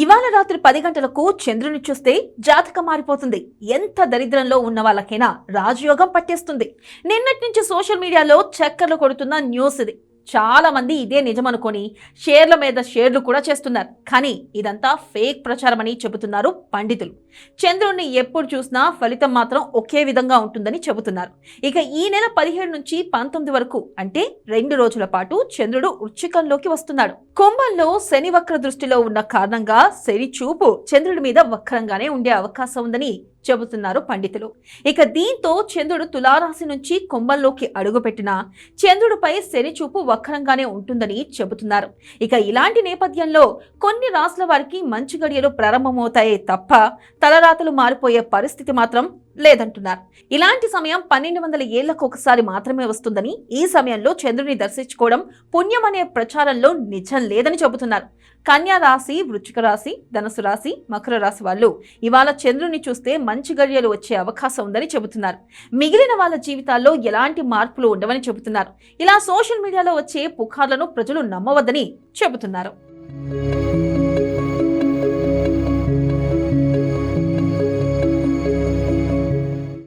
ఇవాళ రాత్రి పది గంటలకు చంద్రుని చూస్తే జాతకం మారిపోతుంది. ఎంత దరిద్రంలో ఉన్న వాళ్ళకైనా రాజయోగం పట్టేస్తుంది. నిన్నటి నుంచి సోషల్ మీడియాలో చక్కర్లు కొడుతున్న న్యూస్ ఇది. చాలా మంది ఇదే నిజమనుకొని షేర్ల మీద షేర్లు కూడా చేస్తున్నారు. కానీ ఇదంతా ఫేక్ ప్రచారం అని చెబుతున్నారు పండితులు. చంద్రుణ్ణి ఎప్పుడు చూసినా ఫలితం మాత్రం ఒకే విధంగా ఉంటుందని చెబుతున్నారు. ఇక ఈ నెల పదిహేడు నుంచి పంతొమ్మిది వరకు అంటే రెండు రోజుల పాటు చంద్రుడు వృచ్చికంలోకి వస్తున్నాడు. కుంభంలో శని వక్ర దృష్టిలో ఉన్న కారణంగా శని చూపు చంద్రుడి మీద వక్రంగానే ఉండే అవకాశం ఉందని చెబుతున్నారు పండితులు. ఇక దీంతో చంద్రుడు తులారాశి నుంచి కుంభంలోకి అడుగుపెట్టిన చంద్రుడిపై శని చూపు వక్రంగానే ఉంటుందని చెబుతున్నారు. ఇక ఇలాంటి నేపథ్యంలో కొన్ని రాసుల వారికి మంచి గడియలు ప్రారంభమవుతాయే తప్ప తలరాతలు మారిపోయే పరిస్థితి మాత్రం లేదంటున్నారు. ఇలాంటి సమయం పన్నెండు వందల ఏళ్ళకు ఒకసారి మాత్రమే వస్తుందని ఈ సమయంలో చంద్రుని దర్శించుకోవడం పుణ్యం అనే ప్రచారంలో నిజం లేదని చెబుతున్నారు. కన్యా రాశి వృచ్చిక రాశి ధనుసు రాశి మకర రాశి వాళ్ళు ఇవాళ చంద్రుని చూస్తే మంచి గడియలు వచ్చే అవకాశం ఉందని చెబుతున్నారు. మిగిలిన వాళ్ళ జీవితాల్లో ఎలాంటి మార్పులు ఉండవని చెబుతున్నారు. ఇలా సోషల్ మీడియాలో వచ్చే పుకార్లను ప్రజలు నమ్మవద్దని చెబుతున్నారు.